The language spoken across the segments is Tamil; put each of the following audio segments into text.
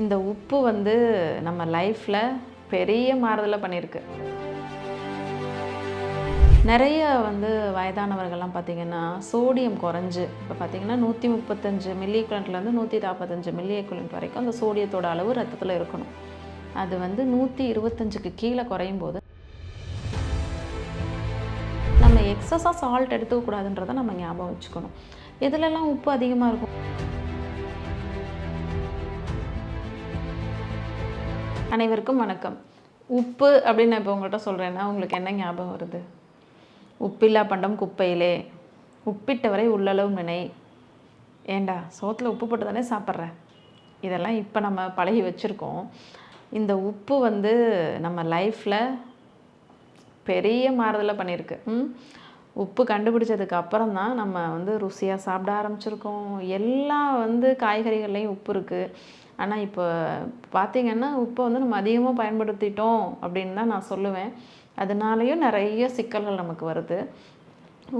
இந்த உப்பு வந்து நம்ம லைஃப்பில் பெரிய மாறுதலை பண்ணியிருக்கு நிறைய வந்து வயதானவர்கள்லாம் பார்த்திங்கன்னா சோடியம் குறைஞ்சு இப்போ பார்த்திங்கன்னா நூற்றி முப்பத்தஞ்சு மில்லி குலண்ட்லேருந்து நூற்றி நாற்பத்தஞ்சு மில்லி குலண்ட் வரைக்கும் அந்த சோடியத்தோட அளவு ரத்தத்தில் இருக்கணும். அது வந்து நூற்றி இருபத்தஞ்சுக்கு கீழே குறையும் போது நம்ம எக்ஸஸாக சால்ட் எடுத்துக்கக்கூடாதுன்றதை நம்ம ஞாபகம் வச்சுக்கணும். இதிலெல்லாம் உப்பு அதிகமாக இருக்கும்? அனைவருக்கும் வணக்கம். உப்பு அப்படின்னு நான் இப்போ உங்கள்கிட்ட சொல்கிறேன்னா உங்களுக்கு என்ன ஞாபகம் வருது? உப்பில்லா பண்டம் குப்பையிலே. உப்பிட்டவரை உள்ளளவு நினை ஏண்டா சோத்தில் உப்பு போட்டு தானே சாப்பிட்ற? இதெல்லாம் இப்போ நம்ம பழகி வச்சுருக்கோம். இந்த உப்பு வந்து நம்ம லைஃப்பில் பெரிய மாறுதலை பண்ணியிருக்கு. ம்? உப்பு கண்டுபிடிச்சதுக்கு அப்புறம் தான் நம்ம வந்து ருசியாக சாப்பிட ஆரம்பிச்சிருக்கோம். எல்லா வந்து காய்கறிகள்லேயும் உப்பு இருக்குது ஆனால் இப்போ பார்த்திங்கன்னா உப்பை வந்து நம்ம அதிகமாக பயன்படுத்திட்டோம் அப்படின்னு தான் நான் சொல்லுவேன். அதனாலேயும் நிறைய சிக்கல்கள் நமக்கு வருது.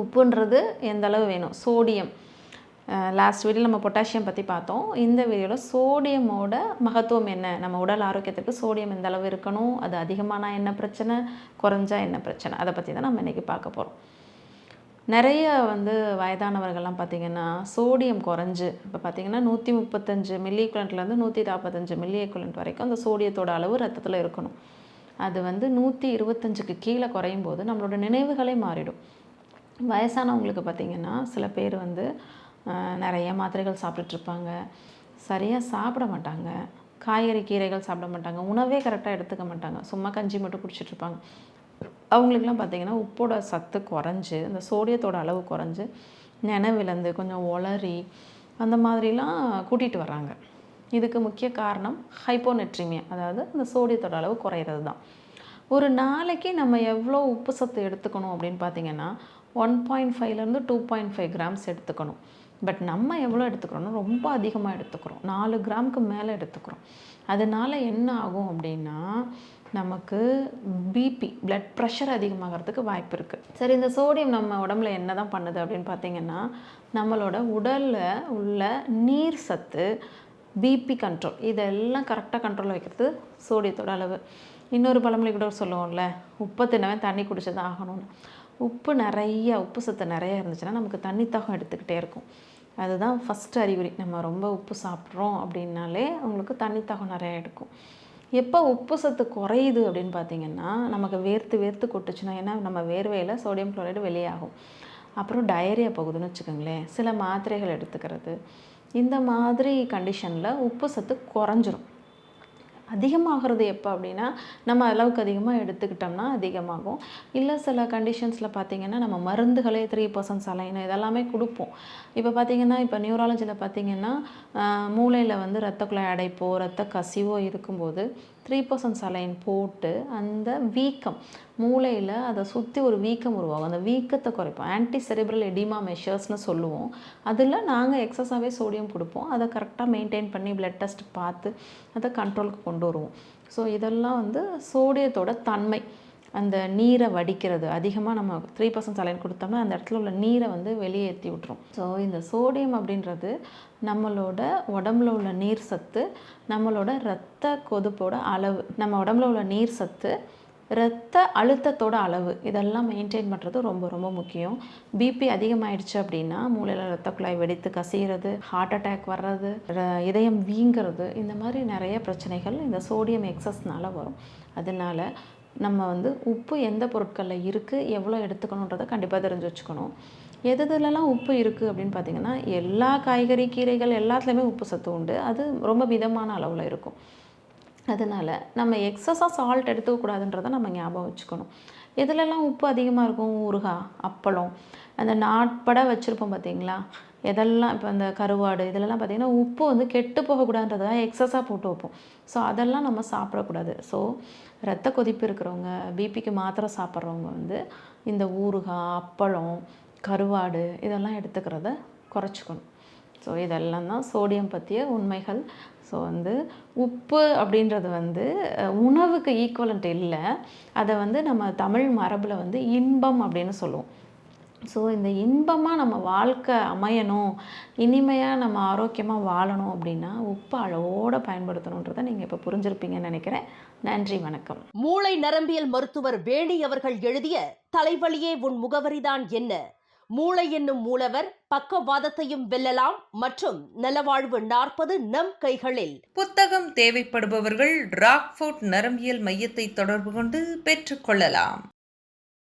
உப்புன்றது எந்த அளவு வேணும்? சோடியம். லாஸ்ட் வீடியோ நம்ம பொட்டாசியம் பற்றி பார்த்தோம். இந்த வீடியோவில் சோடியமோட மகத்துவம் என்ன? நம்ம உடல் ஆரோக்கியத்துக்கு சோடியம் எந்த அளவு இருக்கணும்? அது அதிகமானால் என்ன பிரச்சனை? குறைஞ்சா என்ன பிரச்சனை? அதை பற்றி தான் நம்ம இன்றைக்கி பார்க்க போகிறோம் நிறைய வந்து வயதானவர்கள்லாம் பார்த்திங்கன்னா சோடியம் குறைஞ்சு இப்போ பார்த்திங்கன்னா நூற்றி முப்பத்தஞ்சு மில்லி குலண்ட்லேருந்து நூற்றி நாற்பத்தஞ்சு மில்லி குலண்ட் வரைக்கும் அந்த சோடியத்தோட அளவு ரத்தத்தில் இருக்கணும். அது வந்து நூற்றி இருபத்தஞ்சுக்கு கீழே குறையும் போது நம்மளோட நினைவுகளே மாறிடும். வயசானவங்களுக்கு பார்த்திங்கன்னா சில பேர் வந்து நிறைய மாத்திரைகள் சாப்பிட்டுட்ருப்பாங்க சரியாக சாப்பிட மாட்டாங்க. காய்கறி கீரைகள் சாப்பிட மாட்டாங்க. உணவே கரெக்டாக எடுத்துக்க மாட்டாங்க. சும்மா கஞ்சி மட்டும் குடிச்சிட்ருப்பாங்க அவங்களுக்குலாம் பார்த்திங்கன்னா உப்போட சத்து குறைஞ்சி இந்த சோடியத்தோட அளவு குறைஞ்சி நினைவிழந்து கொஞ்சம் உளறி அந்த மாதிரிலாம் கூட்டிகிட்டு வராங்க இதுக்கு முக்கிய காரணம் ஹைப்போனெட்ரிமியா அதாவது இந்த சோடியத்தோட அளவு குறையிறது தான். ஒரு நாளைக்கு நம்ம எவ்வளோ உப்பு சத்து எடுத்துக்கணும் அப்படின்னு பார்த்தீங்கன்னா ஒன் பாயிண்ட் ஃபைவ்லேருந்து டூ பாயிண்ட் ஃபைவ் கிராம்ஸ் எடுத்துக்கணும். பட் நம்ம எவ்வளோ எடுத்துக்கிறோம்னா ரொம்ப அதிகமாக எடுத்துக்கிறோம். நாலு கிராமுக்கு மேலே எடுத்துக்கிறோம். அதனால என்ன ஆகும் அப்படின்னா நமக்கு பிபி பிளட் ப்ரெஷர் அதிகமாகிறதுக்கு வாய்ப்பு இருக்குது சரி இந்த சோடியம் நம்ம உடம்புல என்ன தான் பண்ணுது அப்படின்னு பார்த்தீங்கன்னா நம்மளோட உடலில் உள்ள நீர் சத்து பிபி கண்ட்ரோல் இதெல்லாம் கரெக்டாக கண்ட்ரோலில் வைக்கிறது சோடியத்தோட அளவு. இன்னொரு பழமொழி கூட சொல்லுவோம்ல உப்பை தின்னவன் தண்ணி குடிச்சு தான் ஆகணும்னு. உப்பு நிறைய உப்பு சத்து நிறைய இருந்துச்சுன்னா நமக்கு தண்ணி தாகம் எடுத்துக்கிட்டே இருக்கும். அதுதான் ஃபஸ்ட்டு அறிகுறி. நம்ம ரொம்ப உப்பு சாப்பிட்றோம் அப்படின்னாலே உங்களுக்கு தண்ணி தாகம் நிறையா எடுக்கும். எப்போ உப்பு சத்து குறையுது அப்படின்னு பார்த்தீங்கன்னா நமக்கு வேர்த்து வேர்த்து கொட்டுச்சுன்னா ஏன்னா நம்ம வேர்வையில் சோடியம் குளோரைடு வெளியாகும். அப்புறம் டயரியா போகுதுன்னு வச்சுக்கோங்களேன். சில மாத்திரைகள் எடுத்துக்கிறது. இந்த மாதிரி கண்டிஷனில் உப்பு சத்து குறைஞ்சிரும். அதிகமாகிறது எப்போ அப்படின்னா நம்ம அளவுக்கு அதிகமாக எடுத்துக்கிட்டோம்னா அதிகமாகும். இல்லை சில கண்டிஷன்ஸில் பார்த்திங்கன்னா நம்ம மருந்துகளே த்ரீ பர்சன்ட் சலைன் இதெல்லாமே கொடுப்போம். இப்போ பார்த்திங்கன்னா இப்போ நியூராலஜியில் பார்த்திங்கன்னா மூளையில் வந்து ரத்த குழாய் அடைப்போ ரத்த கசிவோ இருக்கும்போது த்ரீ பர்சன்ட் சலைன் போட்டு அந்த வீக்கம் மூளையில் அதை சுற்றி ஒரு வீக்கம் உருவாகும். அந்த வீக்கத்தை குறைப்போம். ஆன்டி செரிபிரல் எடிமா மெஷர்ஸ்னு சொல்லுவோம். அதில் நாங்கள் எக்ஸஸாகவே சோடியம் கொடுப்போம் அதை கரெக்டாக மெயின்டைன் பண்ணி பிளட் டெஸ்ட் பார்த்து அதை கண்ட்ரோலுக்கு கொண்டு வருவோம். ஸோ இதெல்லாம் வந்து சோடியத்தோட தன்மை. அந்த நீரை வடிக்கிறது. அதிகமாக நம்ம த்ரீ பர்சன்ட் சலைன் கொடுத்தோம்னா அந்த இடத்துல உள்ள நீரை வந்து வெளியேற்றி விட்டுரும். ஸோ இந்த சோடியம் அப்படின்றது நம்மளோட உடம்புல உள்ள நீர் சத்து நம்மளோட இரத்த கொதுப்போட அளவு நம்ம உடம்புல உள்ள நீர் சத்து இரத்த அழுத்தத்தோட அளவு இதெல்லாம் மெயின்டைன் பண்ணுறது ரொம்ப ரொம்ப முக்கியம். பிபி அதிகமாகிடுச்சு அப்படின்னா மூளையில் ரத்த குழாய் வெடித்து கசிகிறது ஹார்ட் அட்டாக் வர்றது ர- இதயம் வீங்கிறது இந்த மாதிரி நிறைய பிரச்சனைகள் இந்த சோடியம் எக்ஸஸ்னால் வரும். அதனால நம்ம வந்து உப்பு எந்த பொருட்களில் இருக்குது எவ்வளோ எடுத்துக்கணுன்றதை கண்டிப்பாக தெரிஞ்சு வச்சுக்கணும். எது இதுலலாம் உப்பு இருக்குது அப்படின்னு பார்த்தீங்கன்னா எல்லா காய்கறி கீரைகள் எல்லாத்துலேயுமே உப்பு சத்து உண்டு. அது ரொம்ப மிதமான அளவில் இருக்கும். அதனால் நம்ம எக்ஸஸாக சால்ட் எடுத்துக்கக்கூடாதுன்றதை நம்ம ஞாபகம் வச்சுக்கணும். எதுலலாம் உப்பு அதிகமாக இருக்கும்? ஊறுகாய் அப்பளம். அந்த நாட்பட வச்சுருப்போம் பார்த்தீங்களா எதெல்லாம் இப்போ அந்த கருவாடு இதெல்லாம் பார்த்தீங்கன்னா உப்பு வந்து கெட்டு போகக்கூடாதுன்றதுக்காக எக்ஸஸாக போட்டு வைப்போம். ஸோ அதெல்லாம் நம்ம சாப்பிடக்கூடாது. ஸோ ரத்த கொதிப்பு இருக்கிறவங்க பிபிக்கு மாத்திரை சாப்பிட்றவங்க வந்து இந்த ஊறுகாய் அப்பளம் கருவாடு இதெல்லாம் எடுத்துக்கிறத குறைச்சிக்கணும். ஸோ இதெல்லாம் தான் சோடியம் பற்றிய உண்மைகள். ஸோ வந்து உப்பு அப்படின்றது வந்து உணவுக்கு ஈக்குவலண்ட் இல்லை. அதை வந்து நம்ம தமிழ் மரபில் வந்து இன்பம் அப்படின்னு சொல்லுவோம். ஸோ இந்த இன்பமாக நம்ம வாழ்க்கை அமையணும் இனிமையாக நம்ம ஆரோக்கியமாக வாழணும் அப்படின்னா உப்பு அளவோடு பயன்படுத்தணுன்றதை நீங்கள் இப்போ புரிஞ்சிருப்பீங்கன்னு நினைக்கிறேன். நன்றி வணக்கம். மூளை நரம்பியல் மருத்துவர் வேணி அவர்கள் எழுதிய தலைவலியே உன் முகவரிதான் என்ன? மூளை என்னும் மூலவர் பக்கவாதத்தையும் வெல்லலாம் மற்றும் நலவாழ்வு நாற்பது நம் கைகளில். புத்தகம் தேவைப்படுபவர்கள் ராக்ஃபோர்ட் நரம்பியல் மையத்தை தொடர்பு கொண்டு பெற்றுக்கொள்ளலாம்.